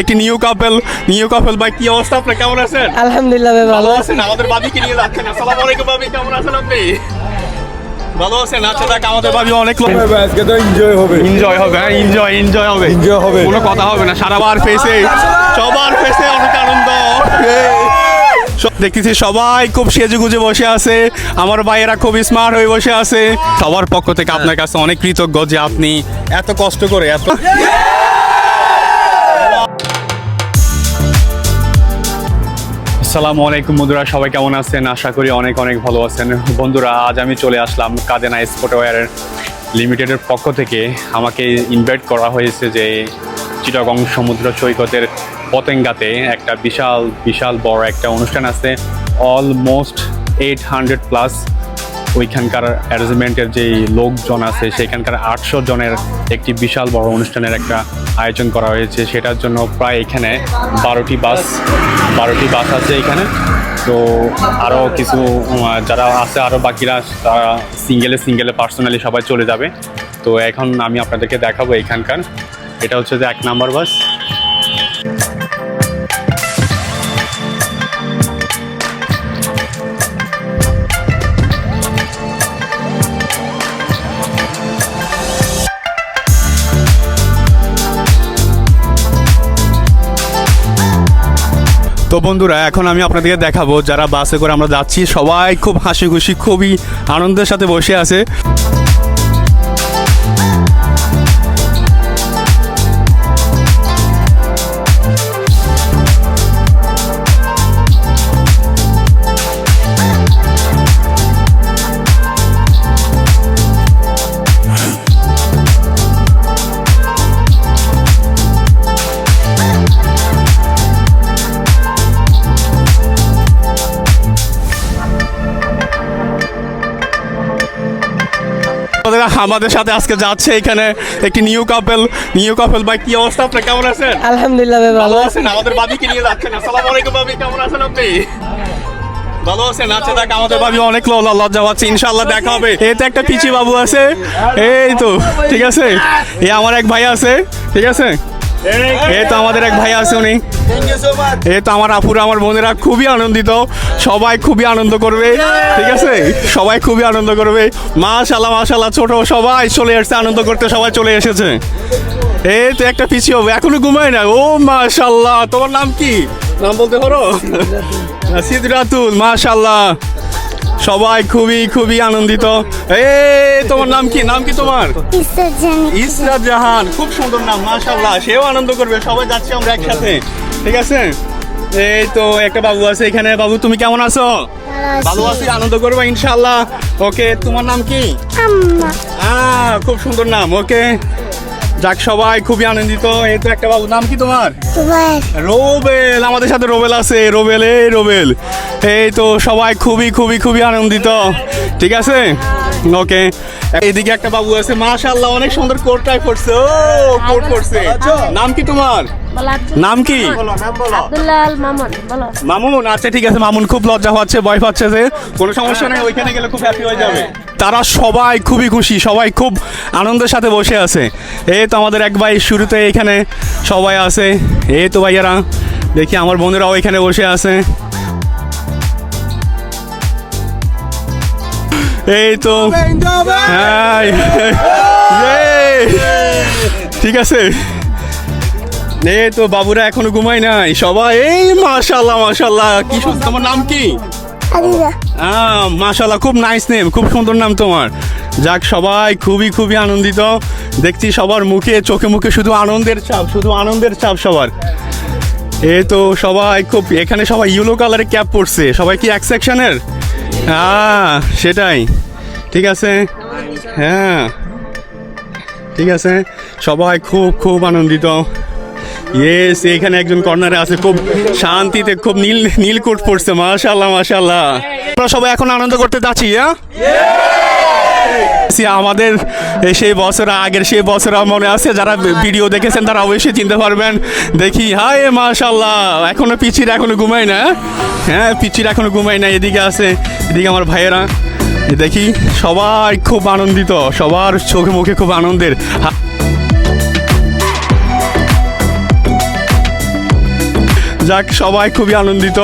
একটি new couple new couple ভাই কি অবস্থা আপনার কেমন আছেন? আলহামদুলিল্লাহ ভাই ভালো আছেন? আমাদের বাবিকে নিয়ে যাচ্ছেন। আসসালামু আলাইকুম ভাবি কেমন আছেন আপনি? ভালো আছেন? আচ্ছা দেখ আমাদের ভাবি অনেক লোক আজকে তো এনজয় হবে। এনজয় হবে হ্যাঁ এনজয় এনজয় হবে। কোনো কথা হবে না সারাবার ফেসে সবার ফেসে অনেক আনন্দ। দেখতেছি সবাই খুব সেজে গুজে বসে আছে। আমার ভাইয়েরা খুব স্মার্ট হয়ে বসে আছে। সবার পক্ষ থেকে আপনার কাছে অনেক কৃতজ্ঞ যে আপনি এত কষ্ট করে এত আসসালামু আলাইকুম বন্ধুরা, সবাই কেমন আছেন? আশা করি অনেক অনেক ভালো আছেন। বন্ধুরা, আজ আমি চলে আসলাম কাদেনা স্পোর্টওয়্যারের লিমিটেডের পক্ষ থেকে। আমাকে ইনভাইট করা হয়েছে যে চিটাগং সমুদ্র সৈকতের পতেঙ্গাতে একটা বিশাল বিশাল বড় একটা অনুষ্ঠান আছে। অলমোস্ট এইট হান্ড্রেড প্লাস ওইখানকার অ্যারেঞ্জমেন্টের যেই লোকজন আছে, সেখানকার আটশো জনের একটি বিশাল বড় অনুষ্ঠানের একটা আয়োজন করা হয়েছে। সেটার জন্য প্রায় এখানে বারোটি বাস বারোটি বাস আছে এখানে। তো আরও কিছু যারা আছে, আরও বাকিরা, তারা সিঙ্গেলে সিঙ্গেলে পার্সোনালি সবাই চলে যাবে। তো এখন আমি আপনাদেরকে দেখাবো এখানকার। এটা হচ্ছে যে এক নাম্বার বাস। তো বন্ধুরা, এখন আমি আপনাদেরকে দেখাবো, যারা বাসে করে আমরা যাচ্ছি, সবাই খুব হাসি খুশি খুবই আনন্দের সাথে বসে আছে। আমাদের সাথে আজকে যাচ্ছে এখানে একটি নিউ কাপেল। নিউ কাপেল ভাই কি অবস্থা? আপনার কেমন আছেন? আলহামদুলিল্লাহ ভাই ভালো আছেন? আমাদের বাবিকে নিয়ে যাচ্ছেন। আসসালামু আলাইকুম ভাবি কেমন আছেন আপনি? ভালো আচ্ছা দেখ আমাদের ভাবি অনেক ল- লজ্জা পাচ্ছে। ইনশাল্লাহ দেখা হবে। এই তো একটা পিচি বাবু আছে এই তো ঠিক আছে? এ আমার এক ভাই আছে ঠিক আছে? এই তো আমাদের এক ভাই আছে উনি। এই তো আমার আপুরা, আমার বোনেরা খুবই আনন্দিত। সবাই খুবই আনন্দ করবে, ঠিক আছে? সবাই খুবই আনন্দ করবে। মাশাল্লাহ মাশাল্লাহ ছোট সবাই চলে আসছে আনন্দ করতে সবাই চলে এসেছে। এই তো একটা পিছিয়ে হবে, এখনও ঘুমায় না। ও মাশাল্লাহ তোমার নাম কি? নাম বলতে পারো? সিদ্রাতুল মাশাল্লাহ সবাই খুবই খুবই আনন্দিত। এই তোমার নাম কি? নাম কি তোমার? ইসরাত জাহান। খুব সুন্দর নাম মাশাল্লাহ সেও আনন্দ করবে। সবাই যাচ্ছি আমরা একসাথে। ঠিক আছে? এই তো একটা বাবু আছে এখানে। বাবু তুমি কেমন আছো? ভালো আছি। আনন্দ করব ইনশাল্লাহ ওকে তোমার নাম কি? খুব সুন্দর নাম। ওকে যাক সবাই খুবই আনন্দিত। এই তো একটা বাবু নাম কি তোমার? রোবেল। আমাদের সাথে রোবেল আছে। রোবেল এই রোবেল। এই তো সবাই খুবই খুবই খুবই আনন্দিত। ঠিক আছে? ওকে। এইদিকে একটা বাবু আছে মাশাআল্লাহ অনেক সুন্দর কোটটাই পড়ছে ও কোট পড়ছে নাম কি তোমার? নাম কি? আব্দুল্লাহ মামুন বলো। মামুন? আচ্ছা ঠিক আছে মামুন খুব লজ্জা পাচ্ছে ভয় পাচ্ছে যে কোনো সমস্যা নেই ওইখানে গেলে খুব হ্যাপি হয়ে যাবে। তারা সবাই খুবই খুশি, সবাই খুব আনন্দের সাথে বসে আছে। এই তো আমাদের এক ভাই শুরুতে এখানে সবাই আছে। এই তো ভাইয়ারা, দেখি আমার বোনেরাও এখানে বসে আছে। এই তো হ্যাঁ ঠিক আছে। এই তো বাবুরা এখনও ঘুমায় নাই, সবাই, এই মাশাল্লাহ মাশাল্লাহ, কি তোমার নাম কি? মাশাল্লাহ খুব নাইস নেম খুব সুন্দর নাম তোমার। যাক, সবাই খুবই খুবই আনন্দিত। দেখছি সবার মুখে, চোখে মুখে শুধু আনন্দের চাপ, শুধু আনন্দের চাপ সবার। এ তো সবাই খুব, এখানে সবাই ইয়েলো কালারের ক্যাপ পরছে। সবাই কি এক সেকশনের হ্যাঁ সেটাই। ঠিক আছে? হ্যাঁ। ঠিক আছে? সবাই খুব খুব আনন্দিত। ইয়েস এখানে একজন কর্নারে আছে খুব শান্তিতে খুব নীল নীল কোট পড়ছে মাশাল্লাহ মাশাল্লাহ আমরা সবাই এখন আনন্দ করতে যাচ্ছি হ্যাঁ? আমাদের সেই বছর আগের সেই বছর মনে আছে যারা ভিডিও দেখেছেন তারা অবশ্যই চিনতে পারবেন। দেখি হায় মাশাল্লাহ এখনও পিচির এখনও ঘুমাই না হ্যাঁ? পিচির এখনও ঘুমাই না এদিকে আছে এদিকে আমার ভাইয়েরা। দেখি সবাই খুব আনন্দিত সবার চোখে মুখে খুব আনন্দের। যাক, সবাই খুবই আনন্দিত।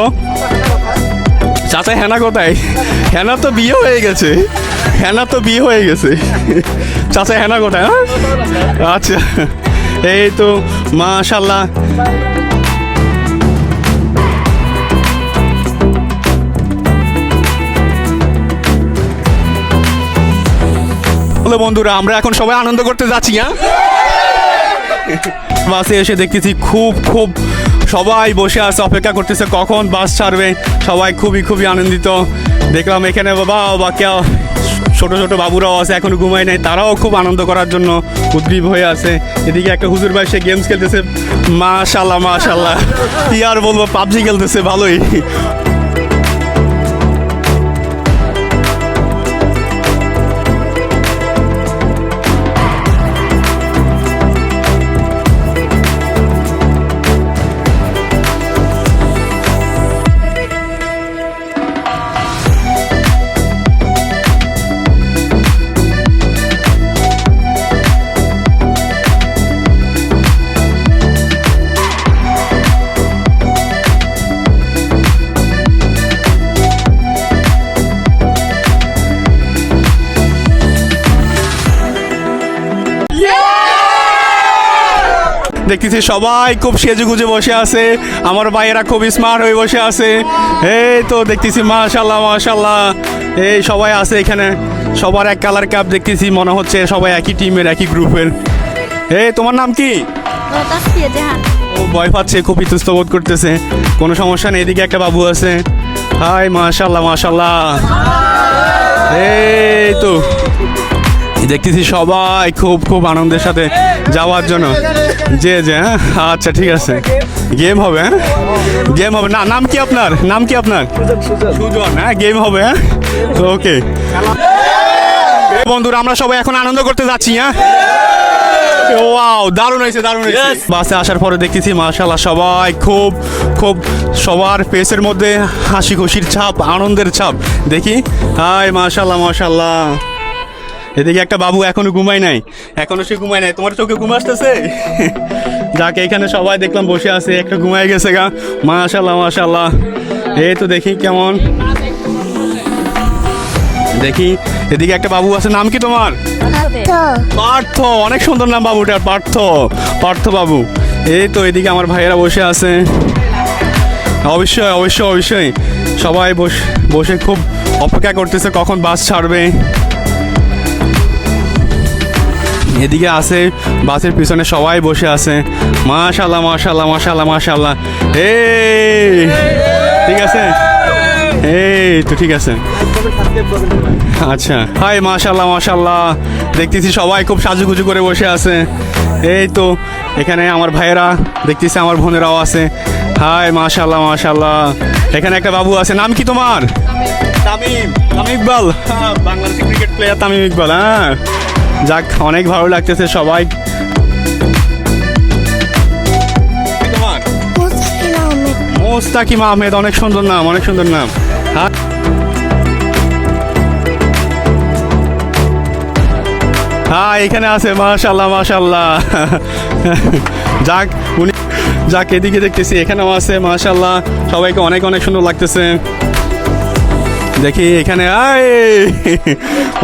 চাচা হেনা কোথায়? হেনা তো বিয়ে হয়ে গেছে। হেনা তো বিয়ে হয়ে গেছে। চাচা হেনা কোথায় হ্যাঁ? আচ্ছা এই তো মাশাল্লাহ হলো বন্ধুরা, আমরা এখন সবাই আনন্দ করতে যাচ্ছি হ্যাঁ? বাসে এসে দেখতেছি খুব খুব সবাই বসে আছে, অপেক্ষা করতেছে কখন বাস ছাড়বে। সবাই খুবই খুবই আনন্দিত। দেখলাম এখানে বাবা বা কেউ, ছোটো ছোট বাবুরাও আছে এখনও ঘুমায় নাই। তারাও খুব আনন্দ করার জন্য উদ্গ্রীব হয়ে আছে। এদিকে একটা হুজুর ভাই, সে গেমস খেলতেছে। মাশাল্লাহ মাশাল্লাহ কি আর বলব, পাবজি খেলতেছে, ভালোই। দেখতেছি সবাই খুব সেজে গুজে বসে আছে। আমার ভাইয়েরা খুব স্মার্ট হয়ে বসে আছে। এই তো দেখতেছি মাশাল্লাহ মাশাল্লাহ এই সবাই আছে এখানে। সবার এক কালার ক্যাপ দেখতেছি মনে হচ্ছে সবাই একই টিমের একই গ্রুপের এই তোমার নাম কি? ও ভয় পাচ্ছে খুব ইতস্ত বোধ করতেছে। কোনো সমস্যা নেই এদিকে একটা বাবু আছে। হাই মাশাল্লাহ মাশাল্লাহ এই তো। দেখতেছি সবাই খুব খুব আনন্দের সাথে যাওয়ার জন্য। যে যে হ্যাঁ? আচ্ছা ঠিক আছে। গেম হবে হ্যাঁ? গেম হবে। না নাম কি আপনার? নাম কি আপনার? সুজন হ্যাঁ? গেম হবে হ্যাঁ? ওকে বন্ধুরা আমরা সবাই এখন আনন্দ করতে যাচ্ছি হ্যাঁ? ওয়াও দারুণ হয়েছে দারুণ হয়েছে। বাসে আসার পরে দেখতেছি মাশাল্লাহ সবাই খুব খুব সবার ফেসের মধ্যে হাসি খুশির ছাপ আনন্দের ছাপ। দেখি। হাই মাশাল্লাহ মাশাল্লাহ এদিকে একটা বাবু এখনও ঘুমায় নাই। এখনও সে ঘুমায় নাই। তোমার চোখে ঘুম আসতেছে? যাকে এখানে সবাই দেখলাম বসে আছে একটা ঘুমায় গেছে গা। মাশাল্লাহ মাশাল্লাহ এই তো দেখি কেমন। দেখি এদিকে একটা বাবু আছে নাম কি তোমার? পার্থ অনেক সুন্দর নাম বাবুটার পার্থ। পার্থ বাবু। এই তো এদিকে আমার ভাইয়েরা বসে আছে। অবশ্যই অবশ্যই অবশ্যই। সবাই বস বসে খুব অপেক্ষা করতেছে কখন বাস ছাড়বে। এদিকে আছে, বাসের পিছনে সবাই বসে আছে। মাশাল্লাহ মাশাল্লাহ মাশাল্লাহ মাশাল্লাহ এই, ঠিক আছে? এই তো ঠিক আছে। আচ্ছা হাই মাশাল্লাহ মাশাল্লাহ দেখতেছি সবাই খুব সাজুগুজু করে বসে আছে। এই তো, এখানে আমার ভাইয়েরা, দেখতেছি আমার বোনেরাও আছে। হাই মাশাল্লাহ মাশাল্লাহ এখানে একটা বাবু আছে, নাম কি তোমার? তামিম তামিম ইকবাল। বাংলাদেশি ক্রিকেট প্লেয়ার তামিম ইকবাল হ্যাঁ। যাক, অনেক ভালো লাগতেছে সবাই। মোস্তাকিম আহমেদ, অনেক সুন্দর নাম, অনেক সুন্দর নাম। হ্যাঁ। হ্যাঁ এখানে আছে মাশাল্লাহ মাশাল্লাহ যাক, উনি যাক, এদিকে দেখতেছি, এখানেও আছে মাশাল্লাহ সবাইকে অনেক অনেক সুন্দর লাগতেছে। দেখি, এখানে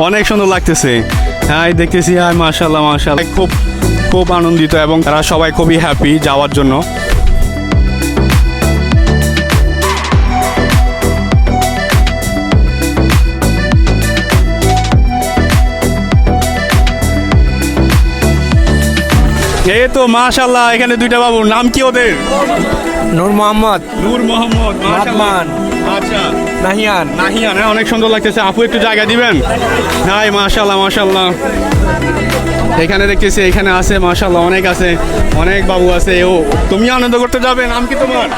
অনেক সুন্দর লাগতেছে। হ্যাঁ দেখতেছি হ্যাঁ মাশাল্লাহ মাশাল্লাহ খুব খুব আনন্দিত এবং তারা সবাই খুবই হ্যাপি যাওয়ার জন্য। এই তো মাশাল্লাহ এখানে দুইটা বাবুর নাম কি ওদের? নূর মোহাম্মদ। নূর মোহাম্মদ। আচ্ছা। নাহিয়ান। নাহিয়ান হ্যাঁ অনেক সুন্দর লাগতেছে। আপু একটু জায়গা দিবেন? হাই মাশাল্লাহ মাশাল্লাহ এখানে দেখতেছি এখানে আছে মাশাল্লাহ অনেক আছে। অনেক বাবু আছে। ও তুমি আনন্দ করতে যাবে? নাম কি তোমার?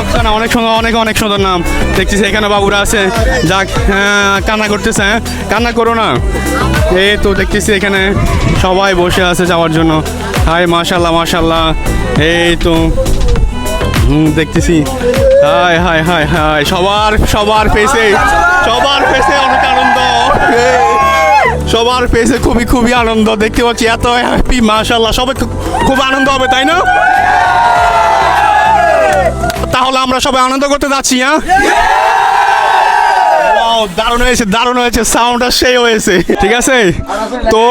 আফসানা। অনেক সুন্দর অনেক অনেক সুন্দর নাম। দেখতেছি এখানে বাবুরা আছে। যাক হ্যাঁ, কান্না করতেছে হ্যাঁ। কান্না করো না। এই তো দেখতেছি এখানে সবাই বসে আছে যাওয়ার জন্য। হাই মাশাল্লাহ মাশাল্লাহ এই তো হুম দেখতেছি। হাই হাই হাই হাই সবার সবার ফেসে সবার ফেসে অনেক আনন্দ। সবার ফেসে খুবই খুবই আনন্দ, দেখতে পাচ্ছি, এত হ্যাপি মাশাল্লাহ সবাই খুব- আনন্দ হবে, তাই না? তাহলে আমরা সবাই আনন্দ করতে যাচ্ছি হ্যাঁ? Wow, দারুণ হয়েছে দারুণ হয়েছে সাউন্ডটা সেই হয়েছে ঠিক আছে? তো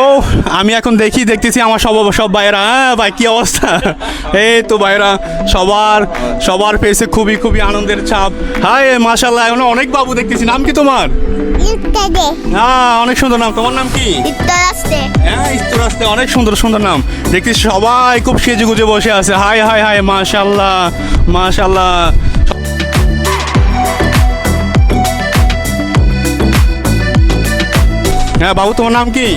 আমি এখন দেখি দেখতেছি আমার সব সব ভাইয়েরা হ্যাঁ ভাই কি অবস্থা? এই তো ভাইয়েরা সবার সবার ফেসে খুবই খুবই আনন্দের ছাপ। হাই মাশাল্লাহ এখন অনেক বাবু দেখতেছি নাম কি তোমার? হ্যাঁ অনেক সুন্দর নাম তোমার নাম কি? হ্যাঁ ইস্তুর আসতে অনেক সুন্দর সুন্দর নাম। দেখতেছি সবাই খুব সেজে গুজে বসে আছে। হাই হাই হাই মাশাল্লাহ মাশাল্লাহ হ্যাঁ বাবু, তোমার নাম কি?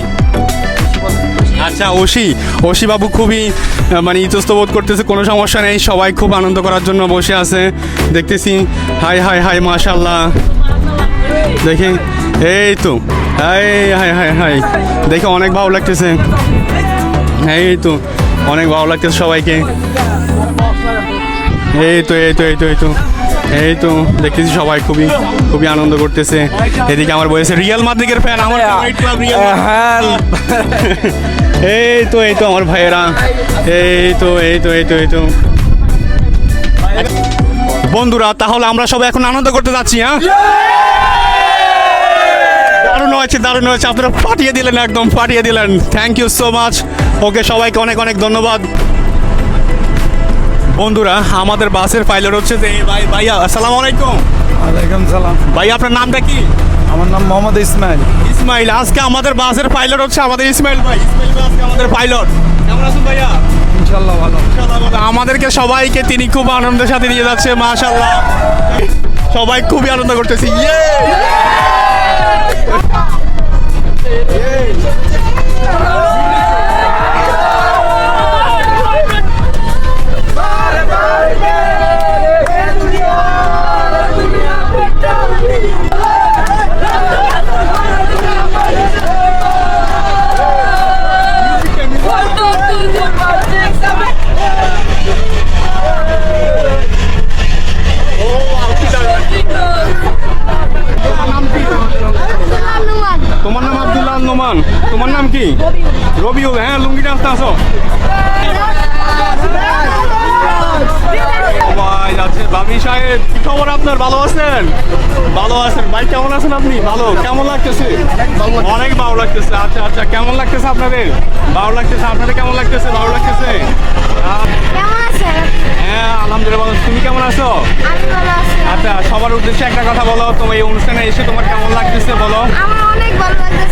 আচ্ছা ওশি। ওশি বাবু খুবই মানে ইতস্ত বোধ করতেছে, কোনো সমস্যা নেই, সবাই খুব আনন্দ করার জন্য বসে আছে। দেখতেছি, হাই হাই হাই মাশাল্লাহ দেখি, এই তো হাই হাই হাই হাই। দেখে অনেক ভালো লাগতেছে। এই তো, অনেক ভালো লাগতেছে সবাইকে। এই তো এই তো এই তো এই তো। এই তো দেখতেছি সবাই খুবই খুবই আনন্দ করতেছে। এদিকে আমার বলেছে রিয়াল মাদ্রিদের ফ্যান আমার রিয়াল হ্যাঁ এই তো এই তো আমার ভাইয়েরা। এই তো এই তো এই তো এই তো। বন্ধুরা তাহলে আমরা সবাই এখন আনন্দ করতে যাচ্ছি হ্যাঁ? দারুণ হয়েছে দারুণ হয়েছে। আপনারা পাঠিয়ে দিলেন একদম পাঠিয়ে দিলেন। Thank you so much okay সবাইকে অনেক অনেক ধন্যবাদ। বন্ধুরা আমাদের বাসের পাইলট হচ্ছে যে ভাই ভাইয়া আসসালামু আলাইকুম। ওয়ালাইকুম সালাম। ভাই আপনার নামটা কি? আমার নাম মোহাম্মদ ইসমাইল। ইসমাইল আজকে আমাদের বাসের পাইলট হচ্ছে আমাদের ইসমাইল ভাই। ইসমাইল ভাই আজকে আমাদের পাইলট কেমন আছেন ভাইয়া? ইনশাল্লাহ ভালো। আমাদেরকে সবাইকে তিনি খুব আনন্দের সাথে নিয়ে যাচ্ছে মাশাল্লাহ সবাই খুবই আনন্দ করতেছে। ইয়ে! নোমান তোমার নাম কি? রবিউল। হ্যাঁ লুঙ্গিটা আসতে আসো। ভাই আছে বাবি সাহেব কি খবর আপনার? ভালো আছেন? ভালো আছেন। ভাই কেমন আছেন আপনি? ভালো। কেমন লাগতেছে? অনেক ভালো লাগতেছে। আচ্ছা আচ্ছা কেমন লাগতেছে আপনাদের? ভালো লাগতেছে। আপনাদের কেমন লাগতেছে? ভালো লাগতেছে? হ্যাঁ আলহামদুলিল্লাহ তুমি কেমন আছো। আচ্ছা সবার উদ্দেশ্যে একটা কথা বলো। তোমার এই অনুষ্ঠানে এসে তোমার কেমন লাগতেছে বলো। আমার অনেক ভালো লাগতেছে।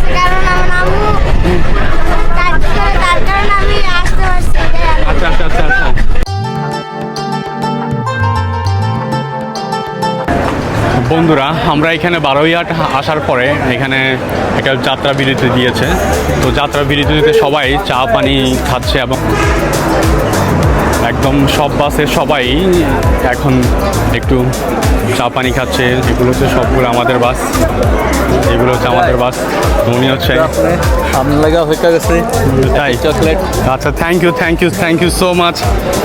আচ্ছা আচ্ছা আচ্ছা আচ্ছা। বন্ধুরা, আমরা এখানে বারোই বারোইহাট আসার পরে এখানে একটা যাত্রা বিরতি দিয়েছে। তো যাত্রা বিরতিতে সবাই চা, পানি খাচ্ছে এবং একদম সব বাসে সবাই এখন একটু চা পানি খাচ্ছে। এগুলো হচ্ছে সবগুলো আমাদের বাস। এগুলো হচ্ছে আমাদের বাস। উনি হচ্ছে তাই? চকলেট আচ্ছা thank you thank you thank you so much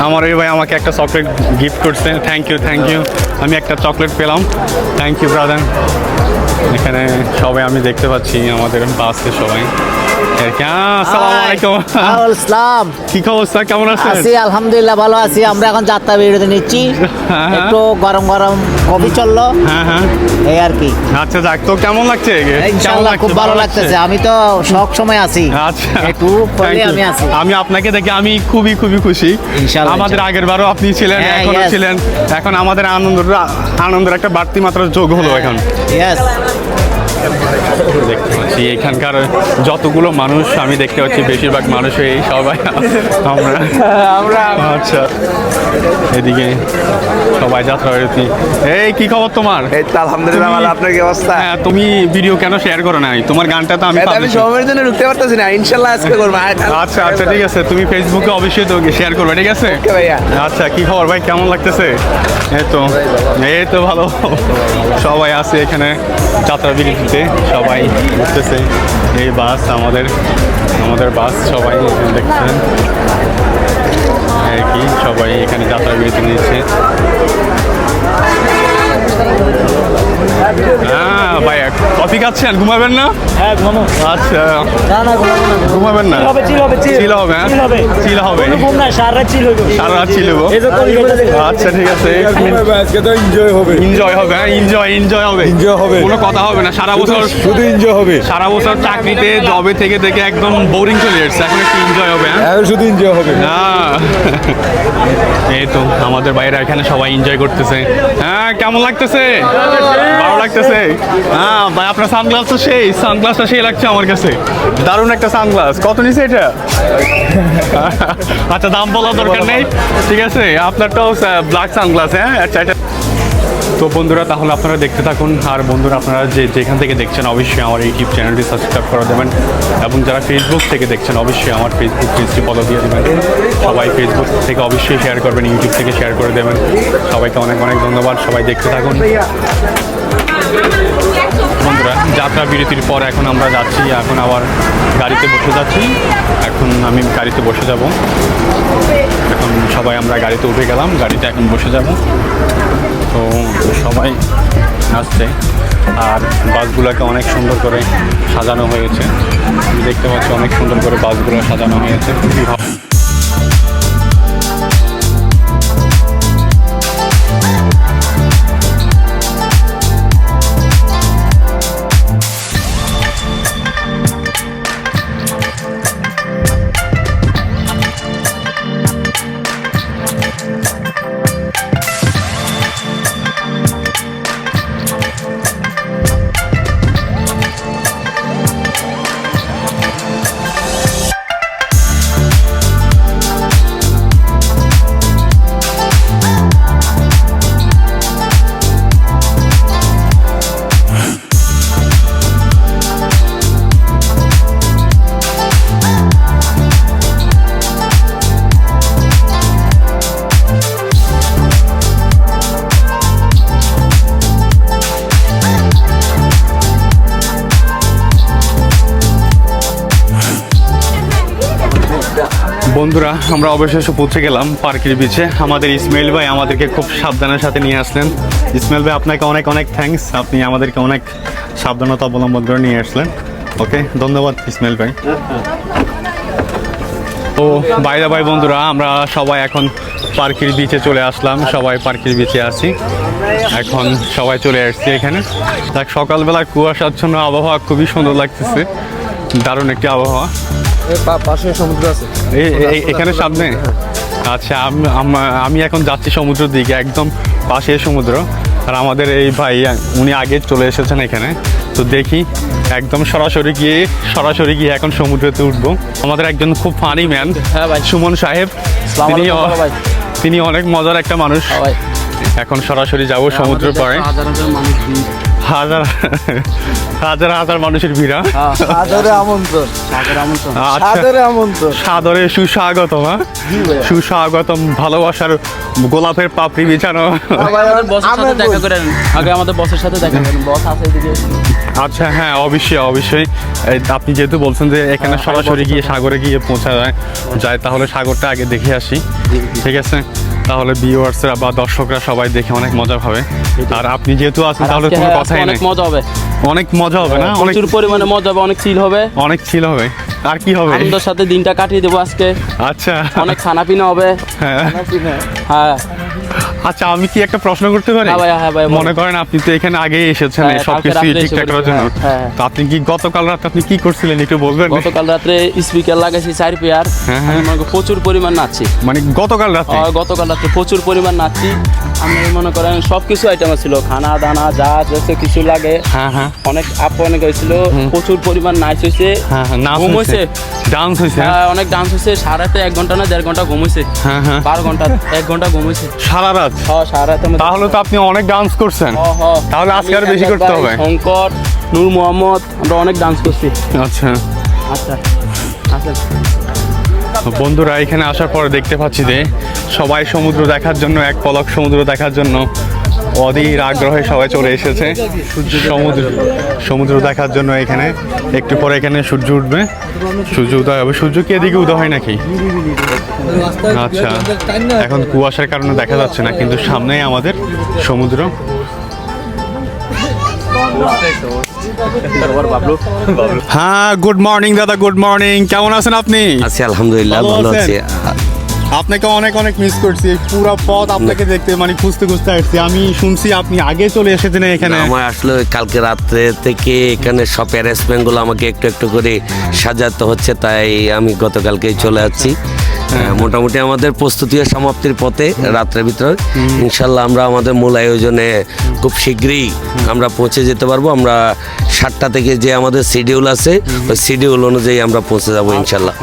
আমার এই ভাই আমাকে একটা চকলেট গিফট করছে। থ্যাংক ইউ থ্যাংক ইউ আমি একটা চকলেট পেলাম। থ্যাংক ইউ ব্রাদার এখানে সবাই আমি দেখতে পাচ্ছি আমাদের বাসে সবাই। আসসালামু কি স্যার? কেমন আছেন? আছি আলহামদুলিল্লাহ ভালো আছি। আমরা এখন যাত্রা বিরতি নিচ্ছি। হ্যাঁ। একটু গরম গরম কফি চলল। হ্যাঁ হ্যাঁ। এই আর কি। আচ্ছা যাক তো কেমন লাগছে? ইনশাআল্লাহ খুব ভালো লাগতেছে। আমি তো সব সময় আছি। আচ্ছা। একটু পরে আমি আছি। আমি আপনাকে দেখে আমি খুবই খুবই খুশি। ইনশাআল্লাহ, আমাদের। আগের বারও আপনি ছিলেন হ্যাঁ, ছিলেন। এখন আমাদের আনন্দ আনন্দের একটা বাড়তি মাত্রা যোগ হলো এখন। ইয়েস পাচ্ছি। এখানকার যতগুলো মানুষ আমি দেখতে পাচ্ছি বেশিরভাগ মানুষই সবাই। আমরা আমরা আচ্ছা। এদিকে সবাই যাত্রা বেরোতি এই কি খবর তোমার? এই তো আলহামদুলিল্লাহ ভালো আপনার কি অবস্থা? হ্যাঁ তুমি ভিডিও কেন শেয়ার করো নাই? তোমার গানটা তো আমি আমি সময়ের জন্য ঢুকতে পারতেছি না ইনশাল্লাহ আজকে করব। আচ্ছা আচ্ছা ঠিক আছে। তুমি ফেসবুকে অবশ্যই তো শেয়ার করবে ঠিক আছে? ভাইয়া। আচ্ছা কি খবর ভাই? কেমন লাগতেছে? এই তো। এই তো ভালো। সবাই আছে এখানে যাত্রা বিরতিতে সবাই উঠতেছে এই বাস আমাদের আমাদের বাস সবাই দেখছেন। আর কি, সবাই এখানে যাত্রা বিরতি নিচ্ছে। হ্যাঁ ভাই কফি খাচ্ছেন? ঘুমাবেন না? হ্যাঁ ঘুমো আচ্ছা না না ঘুমাবেন না? হবে চিল হবে চিল। চিল হবে হ্যাঁ? চিল হবে। চিল হবে। কোনো ঘুম না সারা রাত চিল হইব। সারা রাত চিল হইবো? এই যে আচ্ছা ঠিক আছে। আজকে তো এনজয় হবে। এনজয় হবে হ্যাঁ এনজয় এনজয় হবে। Enjoy হবে। কোনো কথা হবে না সারা বছর শুধু এনজয় হবে। সারা বছর চাকরিতে জবে থেকে থেকে একদম বোরিং চলে যাচ্ছে এখন একটু এনজয় হবে হ্যাঁ? এখন শুধু এনজয় হবে। না। এই তো আমাদের বাইরে এখানে সবাই এনজয় করতেছে। হ্যাঁ কেমন লাগতেছে? ভালো লাগতেছে। হ্যাঁ ভাই, আপনার সানগ্লাস তো সেই সানগ্লাসটা সেই লাগছে আমার কাছে। দারুণ একটা সানগ্লাস কত নিছে এটা? আচ্ছা দাম বলা দরকার নেই। ঠিক আছে, আপনারটাও ব্ল্যাক সানগ্লাস হ্যাঁ? আচ্ছা এটা তো বন্ধুরা, তাহলে আপনারা দেখতে থাকুন। আর বন্ধুরা, আপনারা যে যেখান থেকে দেখছেন, অবশ্যই আমার ইউটিউব চ্যানেলটি সাবস্ক্রাইব করে দেবেন। এবং যারা ফেসবুক থেকে দেখছেন, অবশ্যই আমার ফেসবুক পেজটি ফলো দিয়ে দেবেন। সবাই ফেসবুক থেকে অবশ্যই শেয়ার করবেন ইউটিউব থেকে শেয়ার করে দেবেন। সবাইকে অনেক অনেক ধন্যবাদ। সবাই দেখতে থাকুন। বন্ধুরা, যাত্রা বিরতির পর এখন আমরা যাচ্ছি। এখন আবার গাড়িতে বসে যাচ্ছি। এখন আমি গাড়িতে বসে যাব। এখন সবাই আমরা গাড়িতে উঠে গেলাম। গাড়িতে এখন বসে যাব। তো সবাই নাচছে আর বাসগুলোকে অনেক সুন্দর করে সাজানো হয়েছে। দেখতে পাচ্ছি, অনেক সুন্দর করে বাসগুলো সাজানো হয়েছে। খুবই ভালো। বন্ধুরা, আমরা অবশেষে পৌঁছে গেলাম পার্কের বিচে আমাদের ইসমাইল ভাই আমাদেরকে খুব সাবধানের সাথে নিয়ে আসলেন। ইসমাইল ভাই, আপনাকে অনেক অনেক থ্যাঙ্কস আপনি আমাদেরকে অনেক সাবধানতা অবলম্বন করে নিয়ে আসলেন। ওকে ধন্যবাদ ইসমাইল ভাই। তো বাইরে ভাই বন্ধুরা, আমরা সবাই এখন পার্কের বিচে চলে আসলাম। সবাই পার্কের বিচে আছি। এখন সবাই চলে আসছি এখানে। দেখ সকালবেলা কুয়াশাচ্ছন্ন আবহাওয়া খুবই সুন্দর লাগতেছে। দারুণ একটি আবহাওয়া। পাশে সমুদ্র আছে। এখানে সামনে? আচ্ছা আম- এখন যাচ্ছি সমুদ্রের দিকে একদম পাশে সমুদ্র। আর আমাদের এই ভাই উনি আগে চলে এসেছেন এখানে। তো দেখি একদম সরাসরি গিয়ে সরাসরি গিয়ে এখন সমুদ্রেতে উঠবো। আমাদের একজন খুব ফানি ম্যান হ্যাঁ ভাই। সুমন সাহেব। তিনি তিনি অনেক মজার একটা মানুষ। এখন সরাসরি যাব সমুদ্র পাড়ে। হাজার হাজার হাজার মানুষের ভিড়া সাদরে আমন্ত্রণ। আচ্ছা সাদরে আমন্ত্রণ। সাদরে সুস্বাগতম হ্যাঁ? সুস্বাগতম ভালোবাসার গোলাপের পাপড়ি বিছানো। আমাদের বসের সাথে দেখা করেন। আগে আমাদের বসের সাথে দেখা করেন। বস আছে এদিকে। আচ্ছা হ্যাঁ অবশ্যই অবশ্যই। আপনি যেহেতু বলছেন যে এখানে সরাসরি গিয়ে সাগরে গিয়ে পৌঁছা যায় যায় তাহলে সাগরটা আগে দেখে আসি। ঠিক আছে? তাহলে ভিউয়ার্সরা বা দর্শকরা সবাই দেখে অনেক মজা পাবে। আর আপনি যেহেতু আছেন তাহলে কোনো কথাই নেই। অনেক মজা হবে। অনেক মজা হবে না? অনেক প্রচুর পরিমাণে মজা হবে অনেক চিল হবে। অনেক ছিল হবে। আর কি হবে? আনন্দের সাথে দিনটা কাটিয়ে দেবো আজকে। আচ্ছা। অনেক খানা পিনা হবে। হ্যাঁ। হ্যাঁ। আচ্ছা আমি কি একটা প্রশ্ন করতে পারি? হ্যাঁ হ্যাঁ। মনে করেন আপনি তো এখানে আগেই এসেছেন হ্যাঁ, সব কালকে কিছু রাত্রে এসে ঠিকঠাক করার জন্য। তো আপনি কি গতকাল রাতে আপনি কি করছিলেন একটু বলবেন? গতকাল রাত্রে স্পিকার লাগাইছি চার পেয়ার। আমি প্রচুর পরিমাণ নাচছি। মানে গতকাল রাতে? গতকাল রাত্রে প্রচুর পরিমাণ নাচছি। আমি মনে করেন সব কিছু আইটেম ছিল খানা দানা যা যত কিছু লাগে। হ্যাঁ হ্যাঁ। অনেক অনেক হয়েছিল প্রচুর পরিমাণ নাচ হয়েছে। হ্যাঁ হ্যাঁ ঘুম হয়েছে ডান্স হয়েছে হ্যাঁ, অনেক ডান্স হয়েছে সারাতে এক ঘণ্টা না দেড় ঘণ্টা ঘুম হয়েছে। হ্যাঁ হ্যাঁ। বারো ঘণ্টা এক ঘণ্টা ঘুম হয়েছে। সারা রাত? সারাতে আমাদের- তাহলে তো আপনি অনেক ডান্স করছেন। তাহলে আজকে আরও বেশি করতে হবে। শঙ্কর নূর মোহাম্মদ আমরা অনেক ডান্স করছি। আচ্ছা। আচ্ছা। আচ্ছা। বন্ধুরা এখানে আসার পর দেখতে পাচ্ছি যে সবাই সমুদ্র দেখার জন্য এক পলক সমুদ্র দেখার জন্য অধীর আগ্রহে সবাই চলে এসেছে। সমুদ্র সমুদ্র দেখার জন্য এখানে। একটু পরে এখানে সূর্য উঠবে। সূর্য উদয় হবে। সূর্য কি এদিকে উদয় হয় নাকি? আচ্ছা এখন কুয়াশার কারণে দেখা যাচ্ছে না কিন্তু সামনেই আমাদের সমুদ্র। হ্যাঁ গুড মর্নিং দাদা গুড মর্নিং কেমন আছেন আপনি? আছি আলহামদুলিল্লাহ ভালো আছি? আপনাকে অনেক অনেক মিস করছি। এই পুরো পথ আপনাকে দেখতে মানে খুঁজতে খুঁজতে আসছি। আমি শুনছি আপনি আগে চলে এসেছেন এখানে। আমার আসলে কালকে রাত্রে থেকে এখানে সব অ্যারেঞ্জমেন্টগুলো আমাকে একটু একটু করে সাজাতে হচ্ছে তাই আমি গতকালকেই চলে আহ, মোটামুটি আমাদের প্রস্তুতিও সমাপ্তির পথে রাত্রের ভিতরে। ইনশাল্লাহ আমরা আমাদের মূল আয়োজনে খুব শীঘ্রই আমরা পৌঁছে যেতে পারব। আমরা সাতটা থেকে যে আমাদের শিডিউল আছে ওই শিডিউল অনুযায়ী আমরা পৌঁছে যাব ইনশাল্লাহ।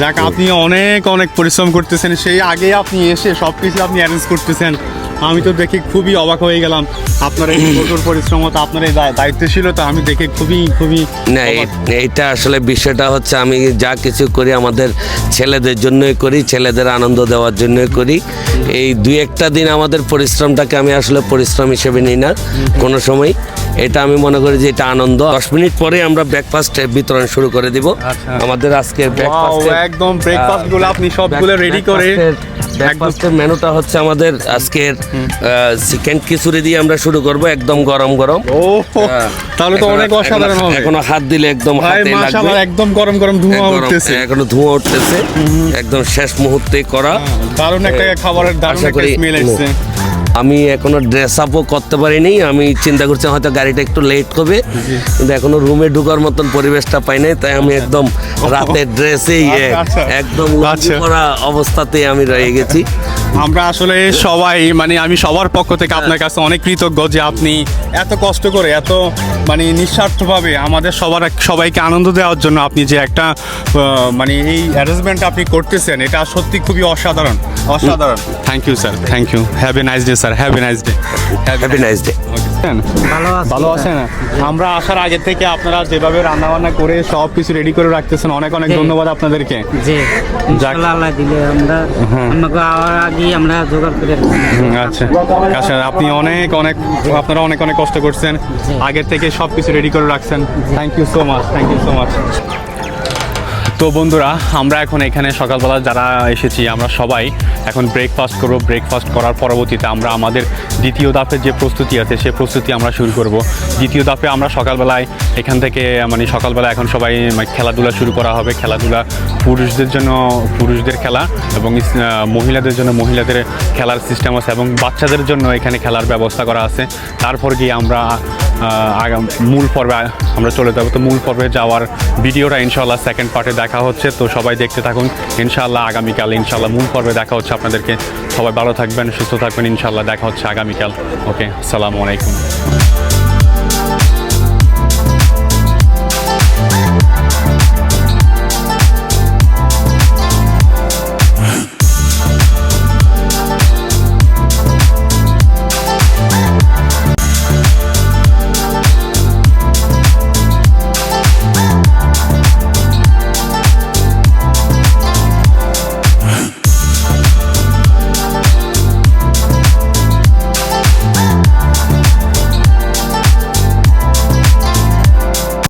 যাক আপনি অনেক অনেক পরিশ্রম করতেছেন। সেই আগে আপনি এসে সব কিছু আপনি অ্যারেঞ্জ করতেছেন। আমি তো দেখি খুবই অবাক হয়ে গেলাম। আপনার এই কঠোর পরিশ্রমতা আপনার এই দায়িত্বশীলতা আমি দেখে খুবই খুবই না এইটা আসলে বিষয়টা হচ্ছে আমি যা কিছু করি আমাদের ছেলেদের জন্যই করি ছেলেদের আনন্দ দেওয়ার জন্যই করি। এই দুই একটা দিন আমাদের পরিশ্রমটাকে আমি আসলে পরিশ্রম হিসেবে নিই না কোনো সময়। এটা আমি মনে করি যে এটা আনন্দ। দশ মিনিট পরে আমরা ব্রেকফাস্ট বিতরণ শুরু করে দিব। আমাদের আজকের Wow, ব্রেকফাস্ট একদম ব্রেকফাস্টগুলো আপনি সবগুলো রেডি করে ব্রেকফাস্টের মেনুটা হচ্ছে আমাদের আজকের চিকেন খিচুড়ি দিয়ে আমরা শুরু করব একদম গরম গরম। ও তাহলে তো অনেক অসাধারণ এখনো- হবে। এখনও হাত দিলে একদম ভাই হাতে লাগবে। একদম গরম গরম ধোঁয়া উঠতেছে। এখনও ধোঁয়া উঠতেছে। একদম শেষ মুহূর্তে করা। দারুণ একটা খাবারের দারুণ আশা একটা করি স্মেল এসেছে। আমি এখনও ড্রেস আপও করতে পারিনি আমি চিন্তা করছি হয়তো গাড়িটা একটু লেট করবে কিন্তু এখনও রুমে ঢোকার মতন পরিবেশটা পাই নাই তাই আমি একদম রাতের ড্রেসেই আচ্ছা, আচ্ছা। একদম লুঙ্গি আচ্ছা। অবস্থাতেই আমি রয়ে গেছি। আমরা আসলে সবাই মানে আমি সবার পক্ষ থেকে আপনার কাছে অনেক কৃতজ্ঞ যে আপনি এত কষ্ট করে এত মানে নিঃস্বার্থভাবে আমাদের সবার সবাইকে আনন্দ দেওয়ার জন্য আপনি যে একটা মানে এই অ্যারেঞ্জমেন্ট আপনি করতেছেন এটা সত্যি খুবই অসাধারণ। অসাধারণ। Thank you sir thank you have a nice day sir have a nice day happy nice day ভালো আছি ভালো আছেন? আমরা আসার আগে থেকে আপনারা যেভাবে রান্না বান্না করে সব কিছু রেডি করে রাখতেছেন অনেক অনেক ধন্যবাদ আপনাদেরকে। জি। ইনশাআল্লাহ আল্লাহ দিলে আমরা আমাকে আওয়ার আগে আমরা জোগাড় করে আচ্ছা। আচ্ছা আপনি অনেক অনেক আপনারা অনেক অনেক কষ্ট করছেন। আগের থেকে সব কিছু রেডি করে রাখছেন। Thank you so much thank you so much তো বন্ধুরা, আমরা এখন এখানে সকালবেলা যারা এসেছি, আমরা সবাই এখন ব্রেকফাস্ট করব। ব্রেকফাস্ট করার পরবর্তীতে আমরা আমাদের দ্বিতীয় ধাপের যে প্রস্তুতি আছে, সে প্রস্তুতি আমরা শুরু করব। দ্বিতীয় ধাপে আমরা সকালবেলায় এখান থেকে মানে সকালবেলা এখন সবাই মানে খেলাধুলা শুরু করা হবে। খেলাধুলা পুরুষদের জন্য, পুরুষদের খেলা এবং মহিলাদের জন্য মহিলাদের খেলার সিস্টেম আছে এবং বাচ্চাদের জন্য এখানে খেলার ব্যবস্থা করা আছে। তারপর গিয়ে আমরা আগাম- মূল পর্বে আমরা চলে যাব। তো মূল পর্বে যাওয়ার ভিডিওটা ইনশাল্লাহ সেকেন্ড পার্টে দেখা হচ্ছে। তো সবাই দেখতে থাকুন। ইনশাল্লাহ আগামীকাল ইনশাল্লাহ মূল পর্বে দেখা হচ্ছে আপনাদেরকে। সবাই ভালো থাকবেন, সুস্থ থাকবেন। ইনশাল্লাহ দেখা হচ্ছে আগামীকাল। ওকে আসসালামু আলাইকুম।